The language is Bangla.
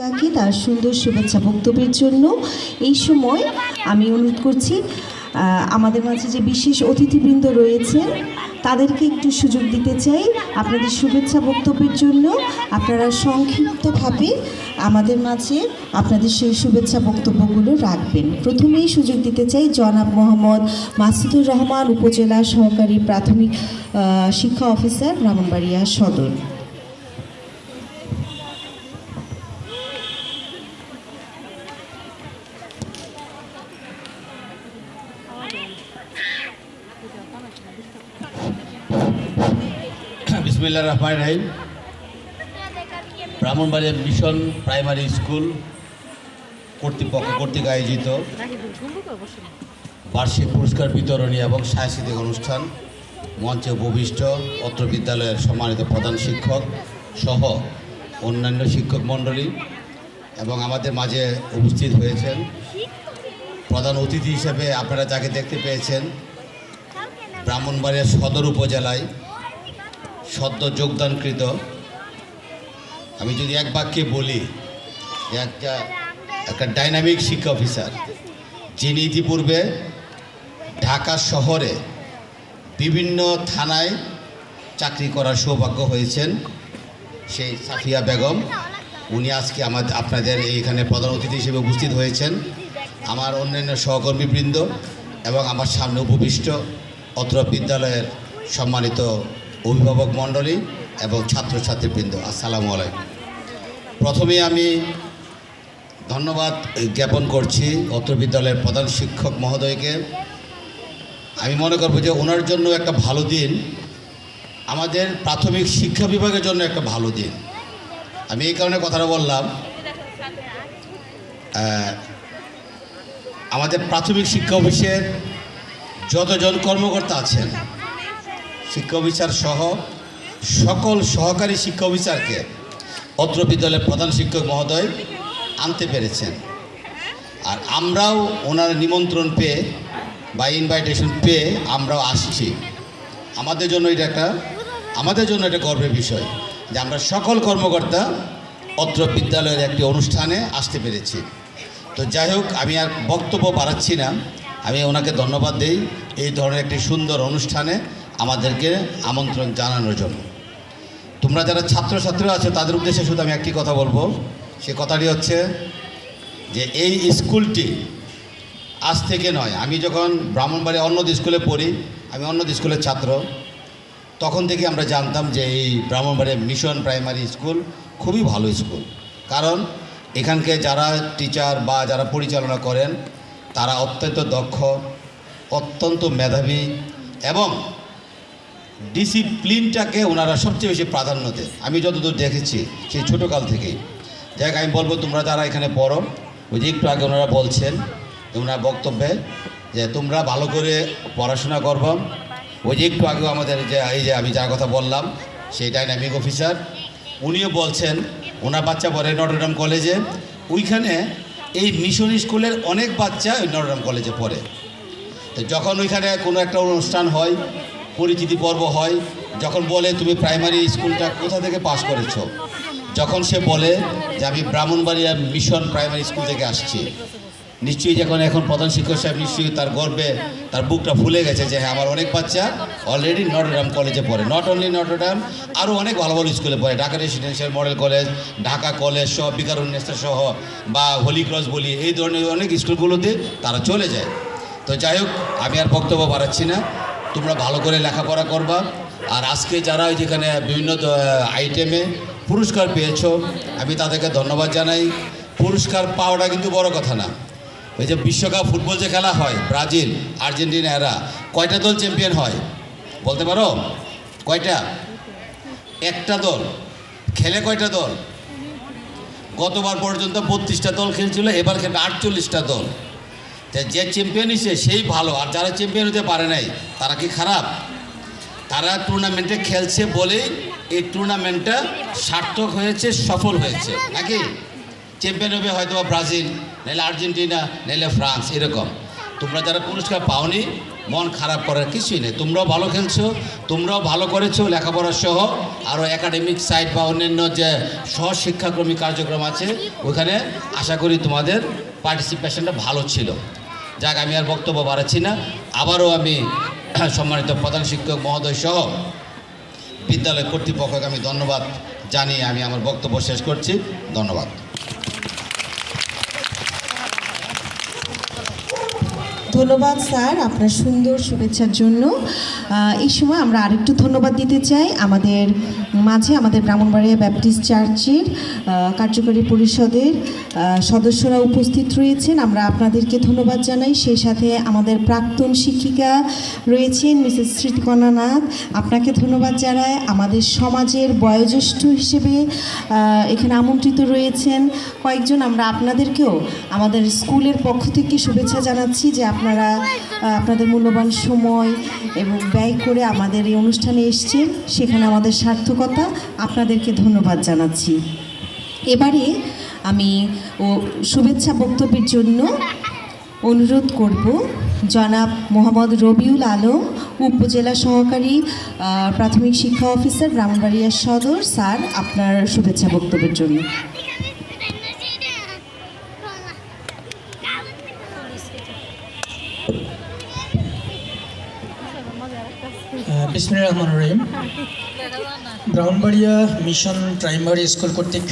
কাকে তার সুন্দর শুভেচ্ছা বক্তব্যের জন্য। এই সময় আমি অনুরোধ করছি আমাদের মাঝে যে বিশেষ অতিথিবৃন্দ রয়েছে, তাদেরকে একটু সুযোগ দিতে চাই। আপনাদের শুভেচ্ছা বক্তব্যের জন্য আপনারা সংক্ষিপ্তভাবে আমাদের মাঝে আপনাদের সেই শুভেচ্ছা বক্তব্যগুলো রাখবেন। প্রথমেই সুযোগ দিতে চাই জনাব মোহাম্মদ মাসুদুর রহমান, উপজেলা সহকারী প্রাথমিক শিক্ষা অফিসার ব্রাহ্মণবাড়িয়া সদর। বিসমিল্লা রহমান রাহিম। ব্রাহ্মণবাড়িয়া মিশন প্রাইমারি স্কুল কর্তৃপক্ষ কর্তৃক আয়োজিত বার্ষিক পুরস্কার বিতরণী এবং সাংস্কৃতিক অনুষ্ঠান, মঞ্চে উপবিষ্ট অত্র বিদ্যালয়ের সম্মানিত প্রধান শিক্ষক সহ অন্যান্য শিক্ষক মণ্ডলী এবং আমাদের মাঝে উপস্থিত হয়েছেন। প্রধান অতিথি হিসেবে আপনারা যাকে দেখতে পেয়েছেন, ব্রাহ্মণবাড়িয়া সদর উপজেলায় সদ্য যোগদানকৃত। আমি যদি এক বাক্যে বলি একটা একটা ডাইনামিক শিক্ষা অফিসার যিনি ইতিপূর্বে ঢাকা শহরে বিভিন্ন থানায় চাকরি করার সৌভাগ্য হয়েছেন, সেই সাফিয়া বেগম। উনি আজকে আমাদের আপনাদের এইখানে প্রধান অতিথি হিসেবে উপস্থিত হয়েছেন। আমার অন্যান্য সহকর্মীবৃন্দ এবং আমার সামনে উপবিষ্ট অত্র বিদ্যালয়ের সম্মানিত অভিভাবক মণ্ডলী এবং ছাত্রছাত্রীবৃন্দ, আসসালামু আলাইকুম। প্রথমে আমি ধন্যবাদ জ্ঞাপন করছি অত্র বিদ্যালয়ের প্রধান শিক্ষক মহোদয়কে। আমি মনে করব যে ওনার জন্য একটা ভালো দিন, আমাদের প্রাথমিক শিক্ষা বিভাগের জন্য একটা ভালো দিন। আমি এই কারণে কথাটা বললাম আমাদের প্রাথমিক শিক্ষা অফিসের যতজন কর্মকর্তা আছেন শিক্ষা অফিসার সহ সকল সহকারী শিক্ষা অফিসারকে অত্র বিদ্যালয়ের প্রধান শিক্ষক মহোদয় আনতে পেরেছেন। আর আমরাও ওনার নিমন্ত্রণ পেয়ে বা ইনভাইটেশন পেয়ে আমরাও আসছি। আমাদের জন্য এটা একটা, আমাদের জন্য এটা গর্বের বিষয় যে আমরা সকল কর্মকর্তা অত্র বিদ্যালয়ের একটি অনুষ্ঠানে আসতে পেরেছি। তো যাই হোক, আমি আর বক্তব্য বাড়াচ্ছি না। আমি ওনাকে ধন্যবাদ দিই এই ধরনের একটি সুন্দর অনুষ্ঠানে। আমাদেরকে আমন্ত্রণ জানানোর জন্য। তোমরা যারা ছাত্রছাত্রী আছো, তাদের উদ্দেশ্যে শুধু আমি একটি কথা বলব। সে কথাটি হচ্ছে যে, এই স্কুলটি আজ থেকে নয়, আমি যখন ব্রাহ্মণবাড়ি অন্য স্কুলে পড়ি, আমি অন্য স্কুলের ছাত্র, তখন থেকে আমরা জানতাম যে এই ব্রাহ্মণবাড়িয়া মিশন প্রাইমারি স্কুল খুবই ভালো স্কুল। কারণ এখানকে যারা টিচার বা যারা পরিচালনা করেন, তারা অত্যন্ত দক্ষ, অত্যন্ত মেধাবী এবং ডিসিপ্লিনটাকে ওনারা সবচেয়ে বেশি প্রাধান্য দেয় আমি যতদূর দেখেছি, সেই ছোটোকাল থেকেই। যাই আমি বলব তোমরা যারা এখানে পড়ো, ওই যে একটু আগে ওনারা বলছেন ওনার বক্তব্যে যে তোমরা ভালো করে পড়াশোনা করব। ওই যে একটু আগেও আমাদের যে, এই যে আমি যার কথা বললাম, সেই ডাইনামিক অফিসার উনিও বলছেন, ওনার বাচ্চা পড়ে নটরডাম কলেজে ওইখানে এই মিশন স্কুলের অনেক বাচ্চা ওই নটরডাম কলেজে পড়ে। তো যখন ওইখানে কোনো একটা অনুষ্ঠান হয় পরিচিতি পর্ব হয়, যখন বলে, তুমি প্রাইমারি স্কুলটা কোথা থেকে পাশ করেছ? যখন সে বলে যে, আমি ব্রাহ্মণবাড়িয়া মিশন প্রাইমারি স্কুল থেকে আসছি। নিশ্চয়ই যখন এখন প্রধান শিক্ষক সাহেব নিশ্চয়ই তার গর্বে, তার বুকটা ফুলে গেছে যে হ্যাঁ আমার অনেক বাচ্চা অলরেডি নটরডাম কলেজে পড়ে। নট অনলি নটরডাম আরও অনেক ভালো ভালো স্কুলে পড়ে। Dhaka residential model college Dhaka college সহ বিকারুন্নেস্তা সহ, বা হোলি ক্রস বলি, এই ধরনের অনেক স্কুলগুলোতে তারা চলে যায়। তো যাই হোক, আমি আর বক্তব্য বাড়াচ্ছি না। তোমরা ভালো করে লেখাপড়া করবা। আর আজকে যারা যেখানে বিভিন্ন আইটেমে পুরস্কার পেয়েছ, আমি তাদেরকে ধন্যবাদ জানাই। পুরস্কার পাওয়াটা কিন্তু বড় কথা না। ওই যে বিশ্বকাপ ফুটবল যে খেলা হয়, ব্রাজিল, আর্জেন্টিনা এরা, কয়টা দল চ্যাম্পিয়ন হয়? বলতে পারো? কয়টা? একটা দল। খেলে কয়টা দল? গতবার পর্যন্ত বত্রিশটা দল খেলছিল, এবার খেলবে আটচল্লিশটা দল। যে চ্যাম্পিয়ন হয়েছে সেই ভালো। আর যারা চ্যাম্পিয়ন হতে পারে নাই, তারা কি খারাপ? তারা টুর্নামেন্টে খেলছে বলেই এই টুর্নামেন্টটা সার্থক হয়েছে, সফল হয়েছে। নাকি? চ্যাম্পিয়ন হবে হয়তো ব্রাজিল, নাহলে আর্জেন্টিনা, নাহলে ফ্রান্স, এরকম। তোমরা যারা পুরস্কার পাওনি, মন খারাপ করার কিছুই নেই। তোমরাও ভালো খেলছো, তোমরাও ভালো করেছ, লেখাপড়া সহ। আরও একাডেমিক সাইট বা অন্যান্য যে সহশিক্ষাক্রমী কার্যক্রম আছে, ওখানে আশা করি তোমাদের পার্টিসিপেশনটা ভালো ছিল। যাক, আমি আর বক্তব্য বাড়াচ্ছি না। আবারও আমি সম্মানিত প্রধান শিক্ষক মহোদয় সহ বিদ্যালয় কর্তৃপক্ষকে আমি ধন্যবাদ জানিয়ে আমি আমার বক্তব্য শেষ করছি। ধন্যবাদ। ধন্যবাদ, স্যার, আপনার সুন্দর শুভেচ্ছার জন্য। এই সময় আমরা আরেকটু ধন্যবাদ দিতে চাই আমাদের মাঝে, আমাদের ব্রাহ্মণবাড়িয়া ব্যাপটিস্ট চার্চের কার্যকরী পরিষদের সদস্যরা উপস্থিত রয়েছেন। আমরা আপনাদেরকে ধন্যবাদ জানাই। সেই সাথে আমাদের প্রাক্তন শিক্ষিকা রয়েছেন মিসেস স্মৃতিকণা নাথ। আপনাকে ধন্যবাদ জানাই। আমাদের সমাজের বয়োজ্যেষ্ঠ হিসেবে এখানে আমন্ত্রিত রয়েছেন কয়েকজন। আমরা আপনাদেরকেও আমাদের স্কুলের পক্ষ থেকে শুভেচ্ছা জানাচ্ছি যে আপনারা আহ, আপনাদের মূল্যবান সময় এবং ব্যয় করে আমাদের এই অনুষ্ঠানে এসছেন। সেখানে আমাদের সার্থকতা আপনাদেরকে ধন্যবাদ জানাচ্ছি। এবারে আমি ও শুভেচ্ছা বক্তব্যের জন্য অনুরোধ করব জনাব মোহাম্মদ রবিউল আলম উপজেলা সহকারী প্রাথমিক শিক্ষা অফিসার ব্রাহ্মণবাড়িয়া সদর। স্যার আপনার শুভেচ্ছা বক্তব্যের জন্য। বিসমিল্লাহির রহমান রহিম। ব্রাউনবাড়িয়া মিশন প্রাইমারি স্কুল কর্তৃক